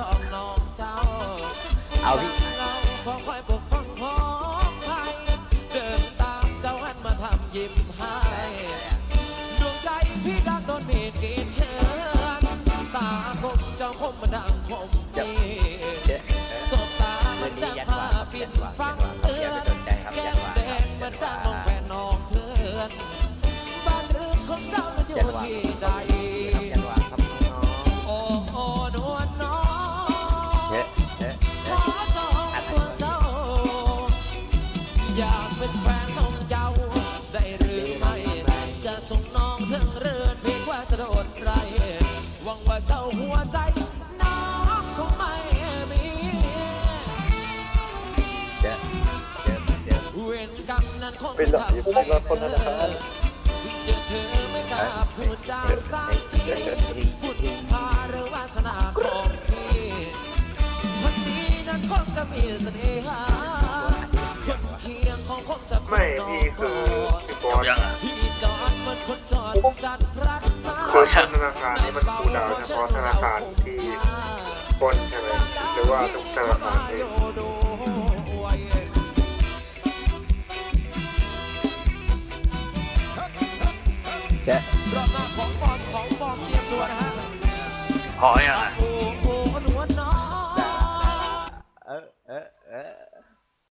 จอมน้องเจ้าเอาพี่ เราพอคอยปกป้องพอภัยเดินตามเจ้าหันมาทำยิ้ม เป็นแฟนของเจ้าได้หรือไม่ จะส่งน้องถึงเรือนเพียงว่าจะโดนไรหวังว่าเจ้าหัวใจ น้องคงไม่มี เจ๊เจ๊เจ๊เวรกรรมนั้นคงเป็นหลักอยู่เป็นรับคนธนาคารเจอเธอไม่กล้าพูดจาสักทีพูดพาหรือวาสนาของพี่คนนี้นั้นคงจะมีเสน่หา ไม่พี่คือพี่บอลที่จอดมันคนจอดจัดรัดมาคือธนาคารนี่มันคูดาวเฉพาะธนาคารที่ปล้นใช่ไหมหรือว่าทุกธนาคารเองเจ๊รอบหน้าของปลอมของปลอมเตรียมตัวนะฮะขอย่างไรโอ้โ